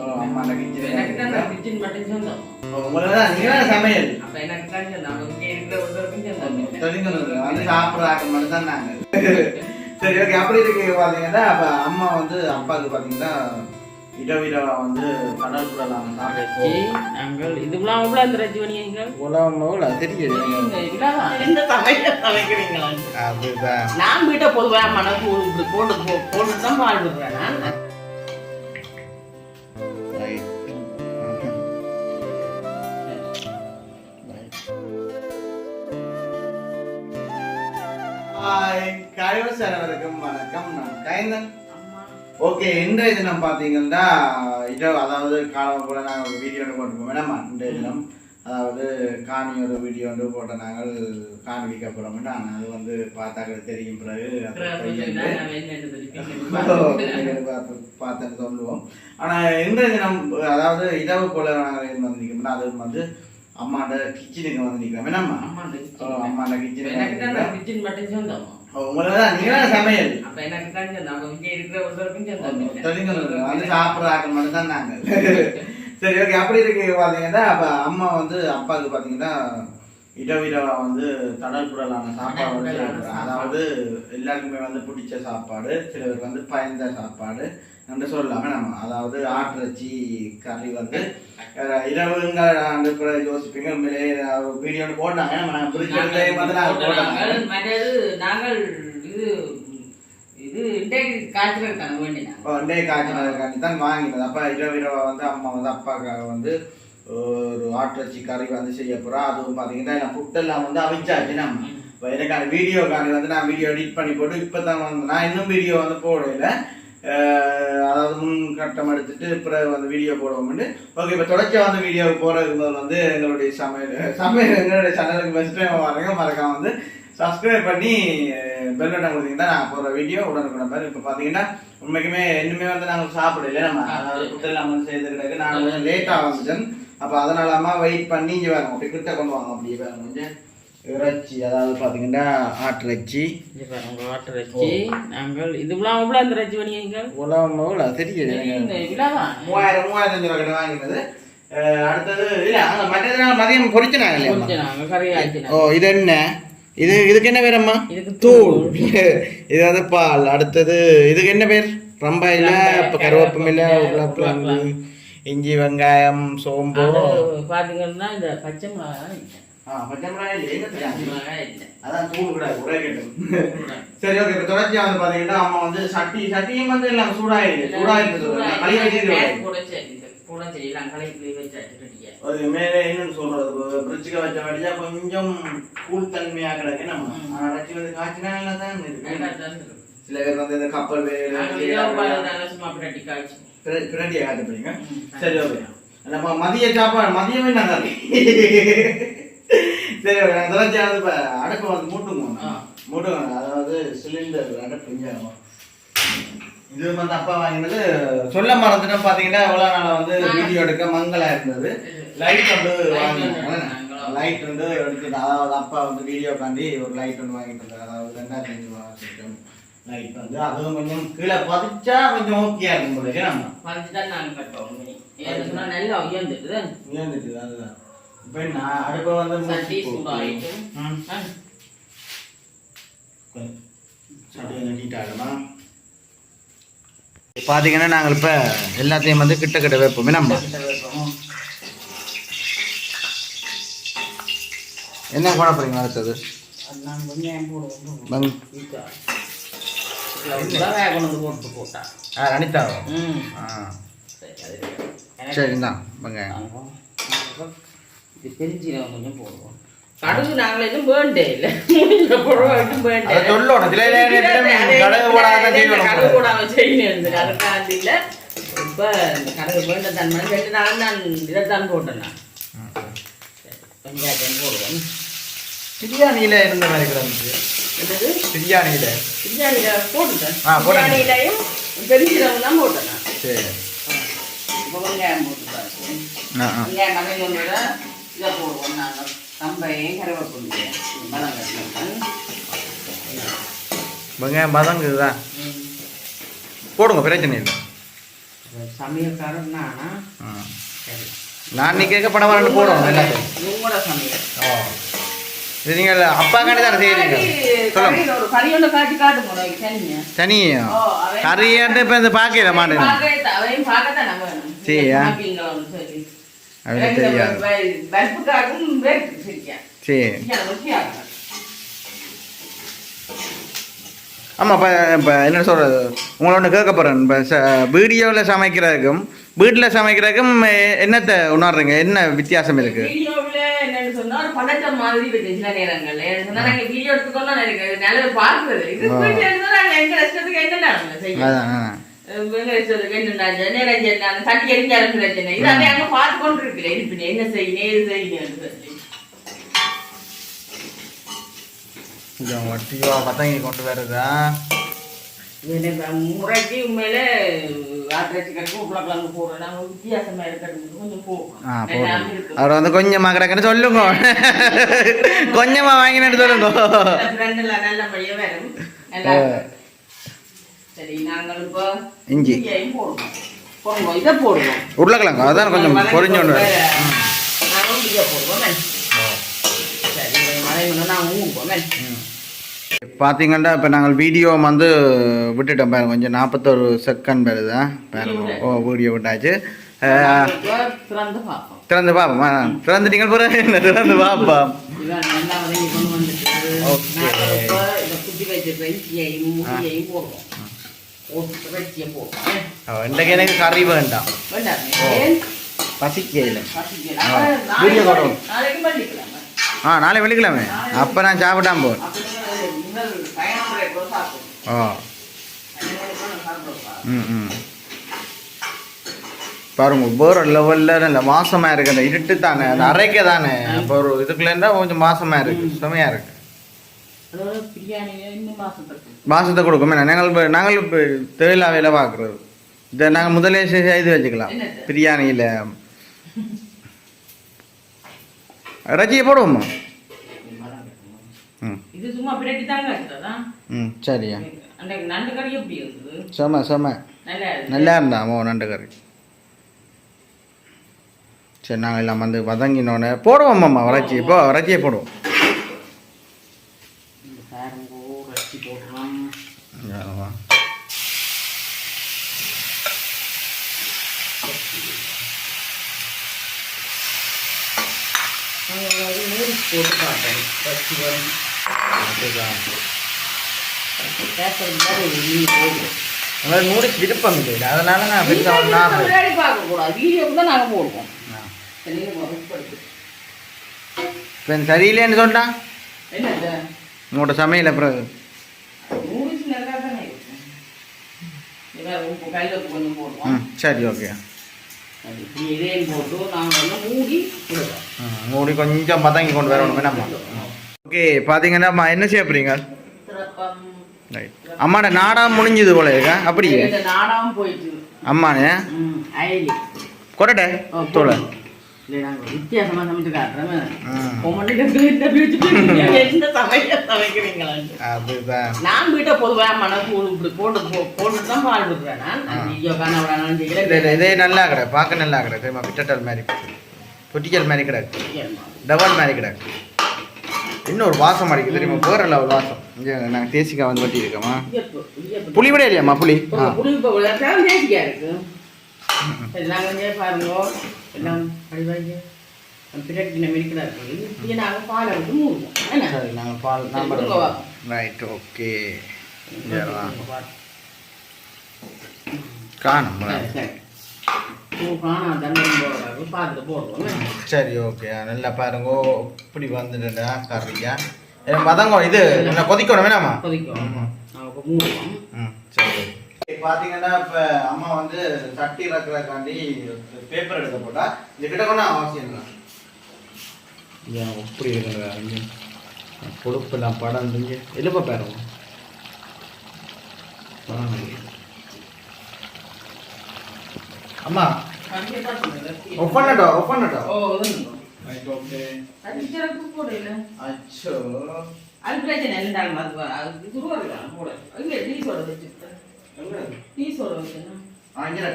எனக்கு தான் இருக்கா? கிச்சன் மட்டும் சொந்தம் ஓ, உங்களுக்கு தான் நீங்க தான் சமையல் அப்ப எனக்கு தான் சொந்தம் இங்கே இருக்கிற ஒருத்தருக்கும் சொந்தம் வந்து சாப்பிட்றாங்க மட்டும் தான் நாங்க சரி ஓகே அப்படி இருக்கு பாத்தீங்கன்னா அப்ப அம்மா வந்து அப்பாவுக்கு பாத்தீங்கன்னா இரவா வந்து கடல் புடலாம் நாங்கள் இதுக்கெல்லாம் எவ்வளவு அந்த இறைச்சி பண்ணியீங்கள்? உலகம் இந்த இவ்வளவுதான். இந்த சமையல சமைக்கிறீங்களா? அதுதான் நான் வீட்டை பொதுவா மனசு போட்டு போட்டு தான் விடுறேன் நான். கழிவு அனைவருக்கும் வணக்கம். நான் கைந்தன். ஓகே இன்றைய தினம் பார்த்தீங்கன்னா இதோ அதாவது காலம் கூட நாங்கள் ஒரு வீடியோ போட்டுருக்கோம். வேணாமா இன்றைய தினம்? அதாவது காணி ஒரு வீடியோ வந்து போட்ட நாங்கள் காணொலிக்க போகிறோம் ஆனால் அது வந்து பார்த்தாக்க தெரியும் பிறகு. பார்த்தேன்னு சொல்லுவோம். ஆனா இன்றைய தினம் அதாவது இரவு போல நாங்கள் வந்து நிற்கோம்னா அது வந்து அம்மாண்ட கிச்சனுக்கு வந்து நிற்கிறோம். kitchen. அம்மாண்ட கிச்சன் மட்டும் சொந்தம். உங்களுக்கு தான் நீங்க தான் சமையல். அப்ப எனக்கு சொந்தம் அவங்க இங்கே இருக்கிற ஒருத்தருக்கும். தெரிஞ்சுக்கணும் வந்து சாப்பிட்றாங்க மட்டும் தான் நாங்கள் சரி ஓகே அப்படி இருக்கு பாத்தீங்கன்னா அப்ப அம்மா வந்து அப்பாவுக்கு பாத்தீங்கன்னா இரவா வந்து தடல் புடலான சாப்பாடு வந்து. அதாவது எல்லாருக்குமே வந்து பிடிச்ச சாப்பாடு சில பேருக்கு வந்து பயந்த சாப்பாடு என்று சொல்லலாமே நம்ம. அதாவது ஆட்டிறைச்சி கறி வந்து இரவுங்க அந்த கூட யோசிப்பீங்க. உண்மையிலே வீடியோ போட்டாங்க. நம்ம பிரிக்கிறதே வந்து போட்டாங்க. நாங்கள் இது இது இன்றைக்கு காய்ச்சலுக்கான வேண்டினா ஒன்றே காய்ச்சலுக்காண்டி தான் வாங்கினது. அப்போ இரவு இரவா வந்து அம்மா வந்து அப்பாக்காக வந்து ஒரு ஆட்டிறைச்சி கறி வந்து செய்ய போகிறோம் அதுவும் பார்த்தீங்கன்னா நான் ஃபுட்டெல்லாம் வந்து அவிச்சாச்சு. நம்ம இப்போ எனக்கான வீடியோ காணி வந்து நான் வீடியோ எடிட் பண்ணி போட்டு இப்போ தான் வந்து நான் இன்னும் வீடியோ வந்து போடல. அதாவது முன் கட்டம் எடுத்துட்டு பிறகு வந்து வீடியோ போடுவோம்னு. ஓகே இப்போ தொடர்ச்சியாக வந்து வீடியோ போடுறதுக்கு வந்து எங்களுடைய சமையல் சமையல் எங்களுடைய சேனலுக்கு ஃபஸ்ட் டைம் வரங்க மறக்காம வந்து சப்ஸ்கிரைப் பண்ணி பெல் பட்டன் கொடுத்தீங்கன்னா நான் போகிற வீடியோ உடனுக்குடன் பாரு இப்போ பார்த்தீங்கன்னா உண்மைக்குமே இன்னுமே வந்து நாங்கள் சாப்பிடல. நம்ம அதாவது ஃபுட்டெல்லாம் வந்து செய்து கிடக்கு நான் கொஞ்சம் லேட்டாக வந்துட்டேன். அப்போ அதனால அம்மா வெயிட் பண்ணி இங்கே வாங்க. அப்படி கிட்ட கொண்டு வாங்க. அப்படியே வேறு கொஞ்சம் இறைச்சி அதாவது பார்த்தீங்கன்னா ஆட்டிறைச்சி இது வாட்டர் வச்சு நாங்கள் இதுக்கெல்லாம் எவ்வளவு அந்த இறைச்சி தெரியுது. இந்த இவ்வளவுதான். மூவாயிரம் மூவாயிரத்தி அஞ்சு ரூபா கிட்ட வாங்கினது. அடுத்தது இல்ல மற்றது நாள் மதியம் பொரிச்சினாங்க இல்லையா ஓ இது என்ன? இது இதுக்கு என்ன பேரம்மா இதுக்கு தூள். இது வந்து பால். அடுத்தது இதுக்கு என்ன பேர்? ரம்பா இல்ல இப்ப கருவேப்பம் இல்ல உருளைக்கிழங்கு. இஞ்சி வெங்காயம் சோம்பு. அது பாத்தீங்கன்னா இந்த பச்சை மிளகாய் பச்சை மிளகாய் இல்ல, அதான் தூள் கூட உரை கட்டும் சரி ஓகே இப்ப தொடர்ச்சியா வந்து பாத்தீங்கன்னா அம்மா வந்து சட்டி சட்டியும் வந்து எல்லாம் சூடாயிருக்கு சூடாயிருக்கு களி வச்சிருக்கு கேஸ் கூட சரி கூட செய்யலாம். கலைக்குள்ளே வச்சாச்சு ரெடியா அது மேலே என்னன்னு சொல்றது? பிரிட்ஜுக்கு வச்ச வடியா கொஞ்சம் கூழ் தன்மையா கிடக்கு நம்ம. வந்து காய்ச்சினா நல்லா தான் இருக்கு. நல்லா தான் இருக்கு. சில பேர் வந்து இந்த கப்பல் நாங்கள் பிரண்டியை காட்ட போறீங்க? ம். சரி ஓகே. நம்ம மதிய சாப்பாடு மதியமே நாங்க சரி? ஓகே. நான் தொடர்ச்சியா வந்து இப்ப அடுப்பை வந்து மூட்டுங்க. மூட்டுங்க. அதாவது சிலிண்டர் அடுப்பு இங்க இது வந்து அப்பா வாங்கினது சொல்ல மறந்துட்டோம். பாத்தீங்கன்னா எவ்வளவு நாளா வந்து வீடியோ எடுக்க மங்களா இருந்தது. லைட் வந்து வாங்கினாங்க லைட் வந்து எடுத்து அதாவது அப்பா வந்து வீடியோ காண்டி ஒரு லைட் ஒன்று வாங்கிட்டு இருந்தாரு. அதாவது ரெண்டாயிரத்தி அஞ்சு வாங்கிட்டோம் லைட் வந்து அதுவும் கொஞ்சம் கீழே பதிச்சா கொஞ்சம் ஓகேயா இருக்கும் போல நம்ம பதிச்சு தான் நாங்கள் கட்டுவோம் ஏன்னு சொன்னா நல்லா உயர்ந்துட்டு உயர்ந்துட்டு அதுதான். இப்போ நான் அடுப்பை வந்து சட்டி சூடாயிட்டு. சட்டி பார்த்தீங்கன்னா நாங்கள் இப்போ எல்லாத்தையும் வந்து கிட்ட கிட்ட வைப்போமே. நம்ம என்ன போட போறீங்க அடுத்தது நாங்கள் கொஞ்சம் போடுவோம் மங்- வேக கொண்டு வந்து போட்டு போட்டா. ஆ. ம் ஆ இது பெருஞ்சீரகம் கொஞ்சம் போடுவோம் கடுகு நாங்கள் எதுவும் வேண்டே இல்லை. முடிஞ்ச பொருள் எதுவும் வேண்டே சொல்லணும். சில நேரத்துல கடுகு போடாம செய்யணும். கடுகு போடாம செய்யணும். இருந்தது அதுக்காண்டி இல்லை. இப்போ இந்த கடுகு வேண்ட தன்மை ரெண்டு நாள் நான் இதைத்தான் போட்டேன் நான். வெங்காயம் போடுவோம். பிரியாணியில இருந்த மாதிரி கிடந்துச்சு என்னது? பிரியாணியில. பிரியாணியில் போட்டுட்டேன். ஆ, போடுங்க. பிரியாணியிலையும் பெருஞ்சீரகம் தான் போட்டேன். சரி. இப்போ வெங்காயம் போட்டு பாருங்க ஆ ஆ. வெங்காயம் மலையில் ஒன்று இதை போடுவோம் நாங்கள் கம்பையும் கருவேப்பிலையும் மரம் கட்டினேன் வெங்காயம் பதங்குதுதான் போடுங்க பிரச்சனை இல்லை. சமையல்காரன் நானா. நீ கேட்க படம் ரெண்டு போடுவோம் உங்களோட சமையல். ஓ இது நீங்கள் அப்பா காண்டி தானே செய்கிறீங்க சொல்லுங்க. தனியா? கறியாண்டு இப்போ இந்த பார்க்கல மாட்டேன். சரியா? இந்த தெரியாது. சரி. ஆமாம் இப்போ இப்போ என்ன சொல்கிறது உங்களை ஒன்று கேட்க போகிறேன் இப்போ ச வீடியோவில் சமைக்கிறதுக்கும் வீட்டில் சமைக்கிறதுக்கும் என்னத்தை உணர்றீங்க என்ன வித்தியாசம் வீடியோவுல என்னன்னு சொன்னா, ஒரு பதட்டம் மாதிரி இருக்கு சில நேரங்கள்ல. சொன்னா, நாங்க வீடியோ எடுத்துக்கோன்னா எனக்கு நல்லது பார்க்குறது. இது ஆ. வீட்டுல இருந்தா நாங்க எங்க இஷ்டத்துக்கு என்னென்ன செய்யலாம். எங்க இஷ்டத்துக்கு என்னென்ன நேரம் செய்யலாம், தட்டி எரிஞ்சாலும் பிரச்சனை. இது அப்படியே அங்க பார்த்து கொண்டு. இருப்பினே, என்ன செய்யணும். கொஞ்சம் வட்டியோ பத்தங்கி கொண்டு வருதா முறைக்கு உண்மையில ஆட்டிரச்சி கட்டி உருளைக்கிழங்கு போடுறேன் நாங்கள் வித்தியாசமா இருக்கிறது கொஞ்சம் போகும் ஆ எல்லாம் போதும் இருக்கும். அவர் வந்து கொஞ்சமாக கிடக்குன்னு சொல்லுங்க கொஞ்சமாக வாங்கினு சொல்லுங்க ரெண்டுல நல்லபடியா வரும் நல்லா இருக்கும். சரி நாங்கள் இப்போ இஞ்சி. இஞ்சியையும் போடுவோம் போடுவோம் இதை போடுவோம் உருளைக்கிழங்கு அதான் கொஞ்சம் பொறிஞ்சு கொண்டு வரும் நாங்கள் இதை போடுவோம் சரி இதை மறைமுன்னா நாங்கள் ஊங்குவோம் பார்த்தீங்கன்னா இப்போ நாங்கள் வீடியோ வந்து விட்டுட்டோம் பாருங்க கொஞ்சம் நாற்பத்தொரு செகண்ட் பாருங்க ஓ வீடியோ விட்டாச்சு. திறந்து பார்ப்போம். திறந்துட்டீங்க பிறகு என்ன திறந்து பார்ப்போம். இன்றைக்கு எனக்கு கறி வேண்டாம். நாளைக்கு வீடியோ ஆ நாளை வெள்ளிக்கிழமை. அப்போ நான் சாப்பிட்டாம போகிறேன் பாருங்க வேறு லெவலில் நல்ல மாசமாக இருக்கு. அந்த இருட்டு தானே அந்த அரைக்க தானே. அப்போ ஒரு இதுக்குள்ள இருந்தால் கொஞ்சம் மாசமாக இருக்கு சுமையாக இருக்கு. மாசத்தை கொடுக்குமே நாங்கள் இப்போ நாங்கள் இப்போ தேவையில்லாவையில் பார்க்குறது. இதை நாங்கள் முதலே செய்து வச்சுக்கலாம்? பிரியாணியில். ரஜியை போடுவோமா? இது சும்மா பிரட்டி தாங்க இருக்கிறதா ம் சரியா. அன்றைக்கு நண்டு கறி எப்படி இருந்தது செம செம. நல்லா இருந்தா ஓ நண்டு கறி. சரி நாங்கள் எல்லாம் வந்து வதங்கினோடனே போடுவோம் அம்மா வறட்சி. இப்போ வறட்சியை போடுவோம். போட்டு பார்த்தோம் ரச்சி உங்களுக்கு நூறுக்கு விருப்பம் இல்லை அதனால நான் முன்னாடி பார்க்கக்கூடாது. வீடியோக்கு தான் நாங்கள் போடுவோம். இப்போ சரியில்லைன்னு என்னது? உங்களோட சமையல் அப்புறம் சரி ஓகே. மூடி மூடி கொஞ்சம் பதங்கி கொண்டு வரணும் நம்ம ஓகே பார்த்தீங்கன்னா அம்மா என்ன ரைட் அம்மாட நாடகம் முடிஞ்சது போல இருக்கா? அப்படியே? அம்மானே? கொரட்டை? தோலை. நான் வீட்டை பொதுவாக மனசு இப்படி போட்டு போட்டு தான் பால் இதே நல்லா கிடக்கு பார்க்க நல்லா கிடக்கு தெரியுமா மாதிரி. பொட்டிக்கல் மாதிரி கிடக்கு. டபல் மாதிரி கிடக்கு இன்னொரு வாசம் அடிக்குது தெரியுமா? வேற லெவல் வாசம். இங்கே நாங்கள் தேசிக்காய் வந்து வட்டி இருக்கோமா? புளி விட இல்லையாம்மா புளி நாங்கள் பாலை நம்பர். ரைட் ஓகே காணும் சரி ஓகே. நல்லா பாருங்க. இப்படி வந்துடுடா கறியா ஏன் வதங்கோ இது என்ன கொதிக்கணும் வேணாமா? சரி பார்த்தீங்கன்னா இப்போ அம்மா வந்து சட்டி இறக்குறதுக்காண்டி பேப்பர் எடுக்க போட்டா இது கிட்ட கொண்டா அவசியம் இல்லை. ஏன் இப்படி இருக்குங்க பொறுப்பெல்லாம் படம் எழுப்ப பாருங்க? அம்மா வச்சுருக்கேன் டீ சோட வச்சுன்னா ஆ இங்கே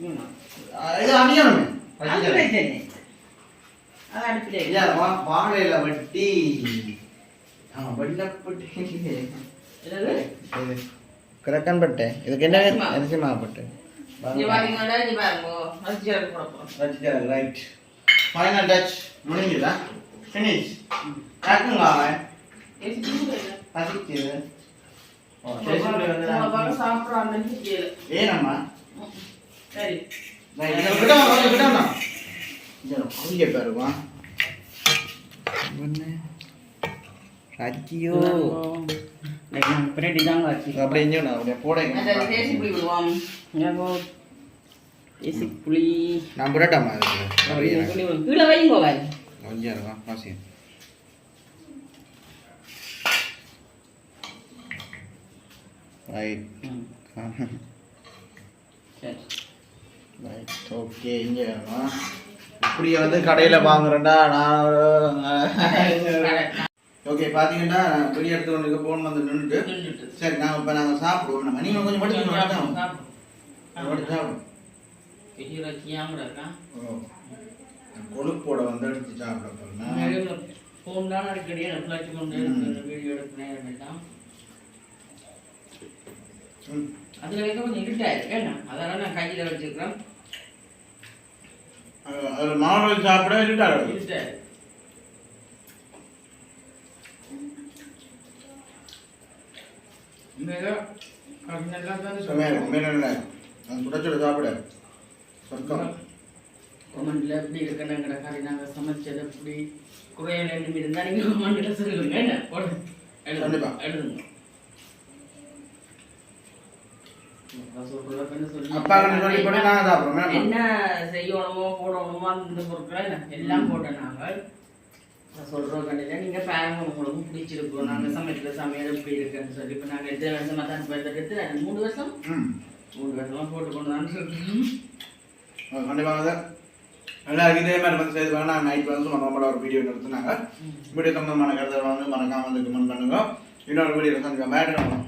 ம். இது அணியணுமே அது பிரச்சனை அது அடுப்பிலே இல்ல, வா- வாழையில வெட்டி? கிழக்கன் பட்டை இதுக்கு என்ன அரிசி மாவு. ரைட் ஃபைனல் டச் முடிஞ்சுதா ஃபினிஷ் டக்குங்க அவன். பசிக்குது. தெரியல. ஏனம்மா. சரி. பாருமா? ஐயோ இன்னைக்கு நாங்க பிரெட் தாங்க வச்சு அப்படியே இங்கே அப்படியே போடுங்க அந்த தேசி புளி விடுவோம் ஞாபகம் தேசி புளி நான் புரட்டாமா அதுக்கு புளி விடுவோம். கீழே வைங்க வாய் கொஞ்சம் இருக்கும் வாசி ரைட் சரி ரைட் ஓகே இங்கே வேணும் இப்படியே வந்து கடையில் வாங்குறேன்டா நான் ஓகே பார்த்தீங்கன்னா நான் இடத்துல ஒன்று ஃபோன் வந்து நின்றுட்டு நின்னுட்டு. சரி நான் இப்போ நாங்கள் சாப்பிடுவோம். நம்ம நீங்கள் கொஞ்சம் சாப்பிடு, படிச்சு சாப்பிடு. படிச்சு சாப்பிடும் பெரிய ரசியாம இருக்கா? ஓ. கொழுப்போட வந்து எடுத்து சாப்பிட ஃபோன் தான் அடிக்கடி எனக்கு வச்சு கொண்டு வீடியோ எடுக்கிறேன் தான் ம். அது வரைக்கும் கொஞ்சம் இருட்டாயிருக்கு அதெல்லாம் நான் கையில் வச்சுக்கிறேன் அது- அது மாவு சாப்பிட இருட்டாரு இருட்டாயிருக்கு மிக அது நல்லா தான் செம்மையாக உண்மையில இல்லை அது சுட சுட சாப்பிட சொர்க்கம் கமெண்ட்ல எப்படி இருக்குன்னு எங்கட காரி நாங்கள் சமைச்சது எப்படி குறையல் என்ன இருந்தால் நீங்கள் கமெண்ட்ல சொல்லுங்க என்ன எழுதுங்க. எழுதுங்க என்ன போட்டு செய்யணுமோ போடணுமோ அந்த பொருட்களை என்ன எல்லாம் போட்டோம் நாங்கள் நான் சொல்கிறோம் கண்டிப்பாக நீங்கள் பாருங்க உங்களுக்கும் பிடிச்சிருக்கோம். நாங்கள் சமைக்கிற சமையல் எப்படி இருக்குன்னு சொல்லி இப்போ நாங்கள் எத்தனை வருஷம் மத்தான் எடுத்து மூணு வருஷம்? மூணு வருஷமாக போட்டுக்கொண்டு தான் சொல்கிறோம் கண்டிப்பாக எல்லாருக்கும் இதே மாதிரி வந்து செய்து பாருங்க. நான் நைட் வந்து நம்மளோட ஒரு வீடியோ எடுத்துனாங்க வீடியோ சம்பந்தமான கருத்தை வந்து மறக்காம வந்து கமெண்ட் பண்ணுங்க. இன்னொரு வீடியோ சந்திக்க மேடம்